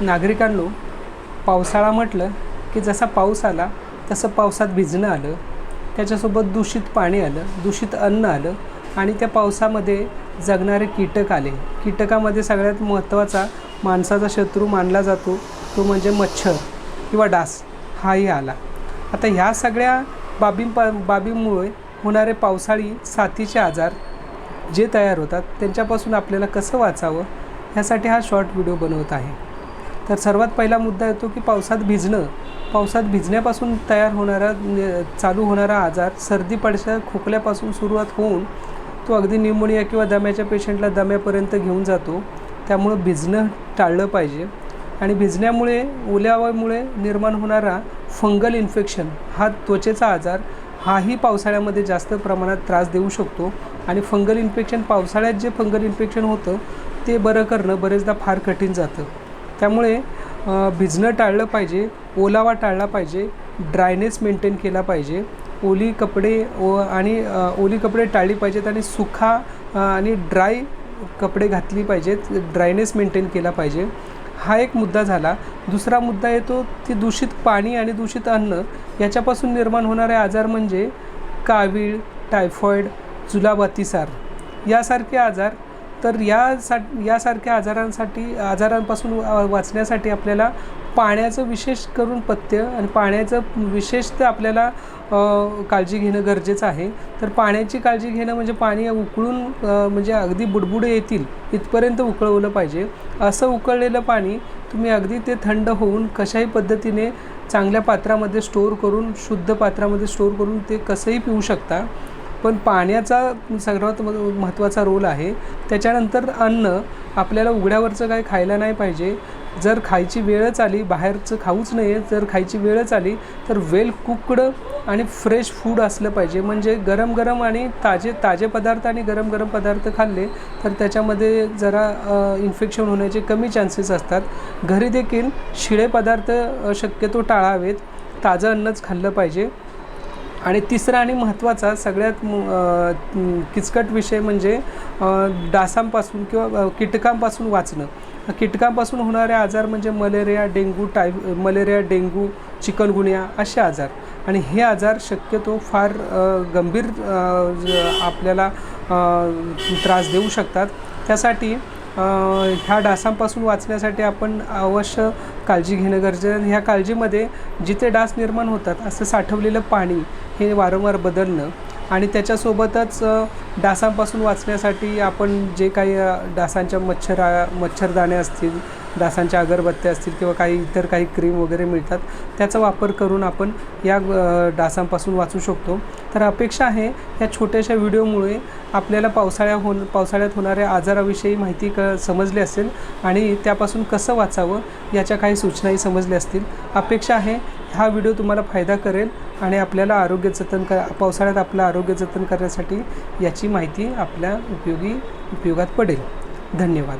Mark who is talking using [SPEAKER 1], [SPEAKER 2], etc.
[SPEAKER 1] नागरिकांनो पावसाळा म्हटलं की जसा पाऊस आला तसं पावसात भिजणं आलं त्याच्यासोबत दूषित पाणी आलं दूषित अन्न आलं आणि त्या पावसामध्ये जगणारे कीटक आले. कीटकामध्ये सगळ्यात महत्त्वाचा माणसाचा शत्रू मानला जातो तो म्हणजे मच्छर किंवा डास. हाही आला. आता ह्या सगळ्या बाबी बाबींमुळे होणारे पावसाळी साथीचे आजार जे तयार होतात त्यांच्यापासून आपल्याला कसं वाचावं ह्यासाठी हा शॉर्ट व्हिडिओ बनवत आहे. तर सर्वात पहिला मुद्दा येतो की पावसात भिजणं. पावसात भिजण्यापासून तयार होणारा चालू होणारा आजार सर्दी पडशा खोकल्यापासून सुरुवात होऊन तो अगदी न्यूमोनिया किंवा दम्याच्या पेशंटला दम्यापर्यंत घेऊन जातो. त्यामुळं भिजणं टाळलं पाहिजे. आणि भिजण्यामुळे ओल्यामुळे निर्माण होणारा फंगल इन्फेक्शन हा त्वचेचा आजार हाही पावसाळ्यामध्ये जास्त प्रमाणात त्रास देऊ शकतो. आणि फंगल इन्फेक्शन पावसाळ्यात जे फंगल इन्फेक्शन होतं ते बरं करणं बरेचदा फार कठीण जातं. त्यामुळे भिजणं टाळलं पाहिजे ओलावा टाळला पाहिजे ड्रायनेस मेंटेन केला पाहिजे ओली कपडे ओ आणि ओली कपडे टाळली पाहिजेत आणि सुखा आणि ड्राय कपडे घातली पाहिजेत ड्रायनेस मेंटेन केला पाहिजे. हा एक मुद्दा झाला. दुसरा मुद्दा येतो ती दूषित पाणी आणि दूषित अन्न याच्यापासून निर्माण होणारे आजार म्हणजे कावीळ टायफॉईड जुलाबातिसार यासारखे आजार तर यासा यासारख्या आजारांसाठी आजारांपासून वा- वाचण्यासाठी आपल्याला पाण्याचं विशेष करून पथ्य आणि पाण्याचं विशेषतः आपल्याला काळजी घेणं गरजेचं आहे. तर पाण्याची काळजी घेणं म्हणजे पाणी उकळून म्हणजे अगदी बुडबुडे येतील इथपर्यंत उकळवलं पाहिजे. असं उकळलेलं पाणी तुम्ही अगदी ते थंड होऊन कशाही पद्धतीने चांगल्या पात्रामध्ये स्टोअर करून शुद्ध पात्रामध्ये स्टोअर करून ते कसंही पिऊ शकता. पण पाण्याचा सर्वात म- महत्त्वाचा रोल आहे. त्याच्यानंतर अन्न आपल्याला उघड्यावरचं काय खायला नाही पाहिजे. जर खायची वेळच आली बाहेरचं खाऊच नये जर खायची वेळच आली तर वेल कुक्ड आणि फ्रेश फूड असलं पाहिजे. म्हणजे गरम गरम आणि ताजे ताजे पदार्थ आणि गरम गरम पदार्थ खाल्ले तर त्याच्यामध्ये जरा इन्फेक्शन होण्याचे कमी चान्सेस असतात. घरी देखील शिळे पदार्थ शक्यतो टाळावेत. ताजं अन्नच खाल्लं पाहिजे. आणि तिसरा आणि महत्त्वाचा सगळ्यात किचकट विषय म्हणजे डासांपासून किंवा कीटकांपासून वाचणं. कीटकांपासून होणारे आजार म्हणजे मलेरिया डेंग्यू टाय मलेरिया डेंग्यू चिकनगुनिया असे आजार. आणि हे आजार शक्यतो फार गंभीर आपल्याला त्रास देऊ शकतात. त्यासाठी ह्या डासांपासून वाचण्यासाठी आपण अवश्य काळजी घेणं गरजेचं आहे. ह्या काळजीमध्ये जिथे डास निर्माण होतात असं साठवलेलं पाणी हे वारंवार बदलणं आणि त्याच्यासोबतच डासांपासून वाचण्यासाठी आपण जे काही डासांच्या मच्छरा मच्छरदाणे असतील डासांच्या अगरबत्त्या असतील किंवा काही इतर काही क्रीम वगैरे मिळतात त्याचा वापर करून आपण या डासांपासून वाचू शकतो. तर अपेक्षा आहे या छोट्याशा व्हिडिओमुळे आपल्याला पावसाळ्या हो पावसाळ्यात होणाऱ्या आजाराविषयी माहिती क समजली असेल आणि त्यापासून कसं वाचावं याच्या काही सूचनाही समजल्या असतील. अपेक्षा आहे हा व्हिडिओ तुम्हाला फायदा करेल आणि आपल्याला आरोग्य जतन क पावसाळ्यात आपलं आरोग्य जतन करण्यासाठी याची माहिती आपल्या उपयोगी उपयोगात पडेल. धन्यवाद.